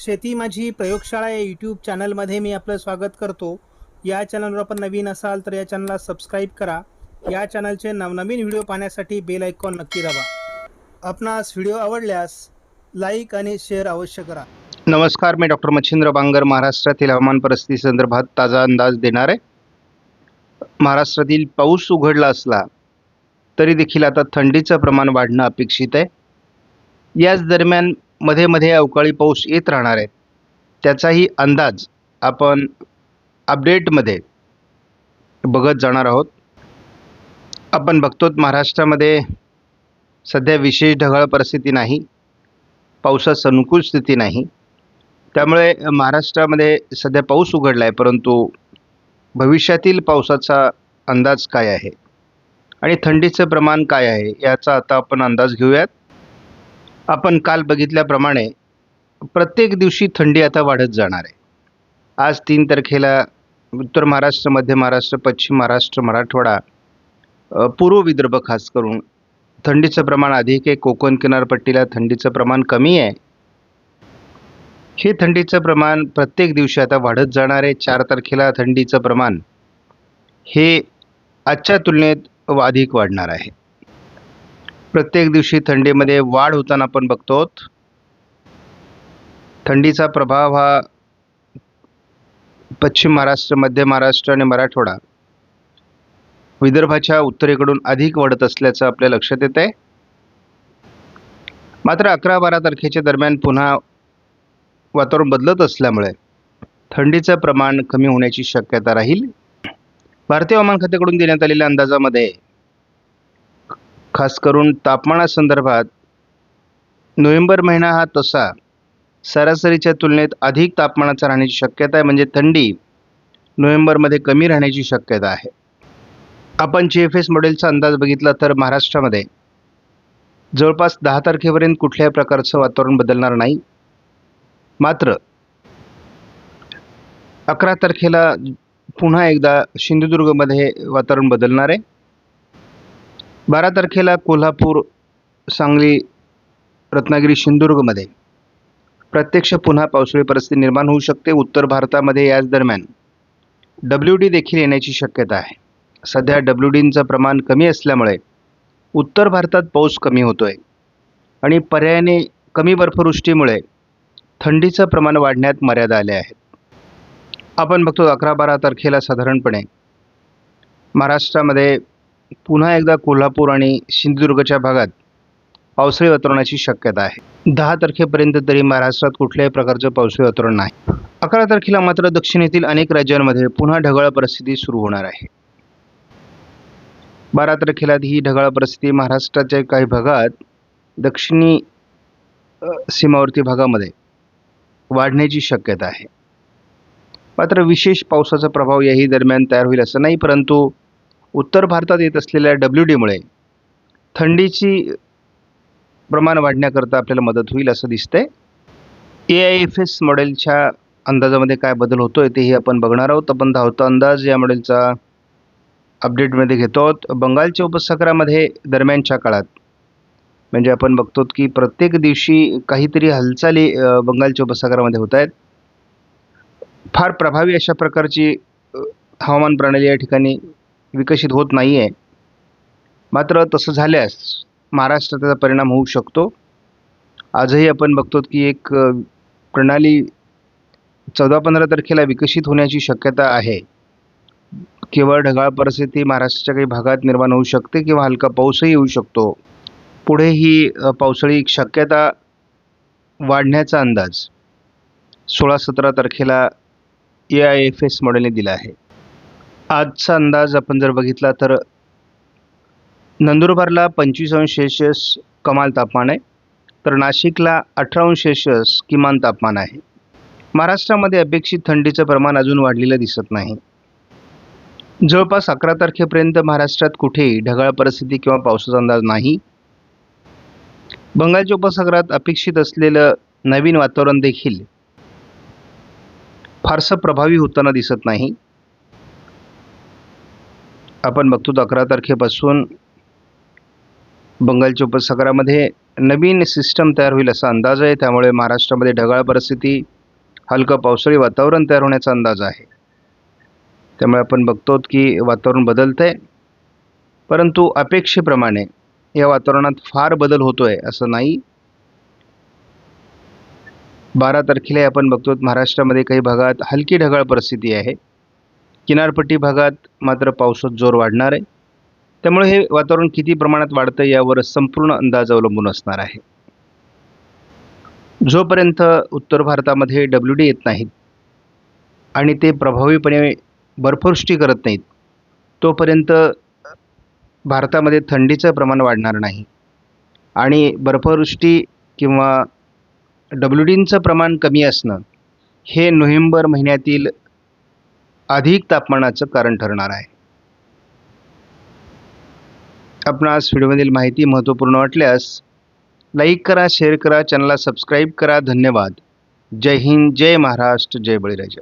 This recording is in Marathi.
शेती माझी प्रयोगशाळा या यूट्यूब चॅनलमध्ये मी आपलं स्वागत करतो. या चॅनलवर आपण नवीन असाल तर या चॅनलला सबस्क्राईब करा. या चॅनलचे नवनवीन व्हिडिओ पाहण्यासाठी बेल आयकॉन नक्की दाबा. आपणास व्हिडिओ आवडल्यास लाईक आणि शेअर अवश्य करा. नमस्कार मी डॉक्टर मच्छिंद्र बांगर महाराष्ट्रातील हवामान परिस्थिती संदर्भात ताजा अंदाज देणार. आहे महाराष्ट्रातील पाऊस उघडला असला तरी देखील आता थंडीचं प्रमाण वाढणं अपेक्षित आहे. याच दरम्यान मध्ये मध्ये अवकाळी पाऊस येत राहणार आहे. त्याचाही अंदाज आपण अपडेटमध्ये बघत जाणार आहोत. आपण बघतो महाराष्ट्रामध्ये सध्या विशेष ढगाळ परिस्थिती नाही. पावसास अनुकूल स्थिती नाही. त्यामुळे महाराष्ट्रामध्ये सध्या पाऊस उघडला आहे परंतु भविष्यातील पावसाचा अंदाज काय आहे? आणि थंडीचं प्रमाण काय आहे? याचा आता आपण अंदाज घेऊयात. आपण काल बघितल्याप्रमाणे प्रत्येक दिवशी थंडी आता वाढत जाणार आहे. आज तीन तारखेला उत्तर महाराष्ट्र मध्य महाराष्ट्र पश्चिम महाराष्ट्र मराठवाडा पूर्व विदर्भ खास करून थंडीचं प्रमाण अधिक आहे. कोकण किनारपट्टीला थंडीचं प्रमाण कमी आहे. हे थंडीचं प्रमाण प्रत्येक दिवशी आता वाढत जाणार आहे. चार तारखेला थंडीचं प्रमाण हे आजच्या तुलनेत व अधिक वाढणार आहे. प्रत्येक दिवशी थंडीमध्ये वाढ होताना आपण बघतो थंडीचा प्रभाव हा पश्चिम महाराष्ट्र मध्य महाराष्ट्र आणि मराठवाडा विदर्भाच्या उत्तरेकडून अधिक वाढत असल्याचं आपल्या लक्षात येत आहे मात्र अकरा बारा तारखेच्या दरम्यान पुन्हा वातावरण बदलत असल्यामुळे थंडीचं प्रमाण कमी होण्याची शक्यता राहील. भारतीय हवामान खात्याकडून देण्यात आलेल्या अंदाजामध्ये खास करून तापमानासंदर्भात नोव्हेंबर महिना हा तसा सरासरीच्या तुलनेत अधिक तापमानाचा राहण्याची शक्यता आहे म्हणजे थंडी नोव्हेंबरमध्ये कमी राहण्याची शक्यता आहे. आपण जी एफ एस मॉडेलचा अंदाज बघितला तर महाराष्ट्रामध्ये जवळपास दहा तारखेपर्यंत कुठल्याही प्रकारचं वातावरण बदलणार नाही. मात्र अकरा तारखेला पुन्हा एकदा सिंधुदुर्गमध्ये वातावरण बदलणार आहे. बारा तारखेला कोल्हापूर सांगली रत्नागिरी सिंधुदुर्गमध्ये प्रत्यक्ष पुन्हा पावसाळी परिस्थिती निर्माण होऊ शकते. उत्तर भारतामध्ये याच दरम्यान डब्ल्यू डी देखील येण्याची शक्यता आहे. सध्या डब्ल्यू डींचं प्रमाण कमी असल्यामुळे उत्तर भारतात पाऊस कमी होतो आहे आणि पर्यायाने कमी बर्फवृष्टीमुळे थंडीचं प्रमाण वाढण्यात मर्यादा आल्या आहेत. आपण बघतो अकरा बारा तारखेला साधारणपणे महाराष्ट्रामध्ये पुन्हा एकदा कोल्हापूर आणि सिंधुदुर्गच्या भागात पावसाळी वातावरणाची शक्यता आहे. दहा तारखेपर्यंत तरी महाराष्ट्रात कुठल्याही प्रकारचं पावसाळी वातावरण नाही. अकरा तारखेला मात्र दक्षिणेतील अनेक राज्यांमध्ये पुन्हा ढगाळ परिस्थिती सुरू होणार आहे. बारा तारखेला ही ढगाळ परिस्थिती महाराष्ट्राच्या काही भागात दक्षिणी सीमावर्ती भागामध्ये वाढण्याची शक्यता आहे. मात्र विशेष पावसाचा प्रभाव याही दरम्यान तयार होईल असं नाही परंतु उत्तर भारतात येत असलेल्या डब्ल्यू डीमुळे थंडीची प्रमाण वाढण्याकरता आपल्याला मदत होईल असं दिसतंय. ए आय एफ एस मॉडेलच्या अंदाजामध्ये काय बदल होतो आहे तेही आपण बघणार आहोत. आपण धावता अंदाज या मॉडेलचा अपडेटमध्ये घेतो आहोत. बंगालच्या उपसागरामध्ये दरम्यानच्या काळात म्हणजे आपण बघतो की प्रत्येक दिवशी काहीतरी हालचाली बंगालच्या उपसागरामध्ये होत आहेत. फार प्रभावी अशा प्रकारची हवामान प्रणाली या ठिकाणी विकसित होत नाही आहे मात्र तसं झाल्यास महाराष्ट्रात त्याचा परिणाम होऊ शकतो. आजही आपण बघतो की एक प्रणाली चौदा पंधरा तारखेला विकसित होण्याची शक्यता आहे. केवळ ढगाळ परिस्थिती महाराष्ट्राच्या काही भागात निर्माण होऊ शकते किंवा हलका पाऊसही येऊ शकतो. पुढे ही पावसाळी शक्यता वाढण्याचा अंदाज सोळा सतरा तारखेला ए आय एफ एस मॉडेलने दिला आहे. आजचा अंदाज आपण जर बघितला तर नंदुरबारला पंचवीस अंश सेल्शियस कमाल तापमान आहे तर नाशिकला अठरा अंश सेल्शियस किमान तापमान आहे. महाराष्ट्रामध्ये अपेक्षित थंडीचं प्रमाण अजून वाढलेलं दिसत नाही. जवळपास अकरा तारखेपर्यंत महाराष्ट्रात कुठेही ढगाळ परिस्थिती किंवा पावसाचा अंदाज नाही. बंगालच्या उपसागरात अपेक्षित असलेलं नवीन वातावरण देखील फारसं प्रभावी होताना दिसत नाही. आपण बघतो अकरा तारखेपासून बंगालच्या उपसागरामध्ये नवीन सिस्टम तयार होईल असा अंदाज आहे. त्यामुळे महाराष्ट्रामध्ये ढगाळ परिस्थिती हलकं पावसाळी वातावरण तयार होण्याचा अंदाज आहे. त्यामुळे आपण बघतो की वातावरण बदलतं आहे परंतु अपेक्षेप्रमाणे या वातावरणात फार बदल होतो आहे असं नाही. बारा तारखेला आपण बघतो महाराष्ट्रामध्ये काही भागात हलकी ढगाळ परिस्थिती आहे. किनारपट्टी भागात मात्र पावसात जोर वाढणार आहे. त्यामुळे हे वातावरण किती प्रमाणात वाढतं यावर संपूर्ण अंदाज अवलंबून असणार आहे. जोपर्यंत उत्तर भारतामध्ये डब्ल्यू डी येत नाहीत आणि ते प्रभावीपणे बर्फवृष्टी करत नाहीत तोपर्यंत भारतामध्ये थंडीचं प्रमाण वाढणार नाही. आणि बर्फवृष्टी किंवा डब्ल्यू डींचं प्रमाण कमी असणं हे नोव्हेंबर महिन्यातील अधिक तापमानाचं कारण ठरणार आहे. आपणास व्हिडिओमधील माहिती महत्त्वपूर्ण वाटल्यास लाईक करा शेअर करा चॅनलला सबस्क्राईब करा. धन्यवाद. जय हिंद जय महाराष्ट्र जय बळीराजा.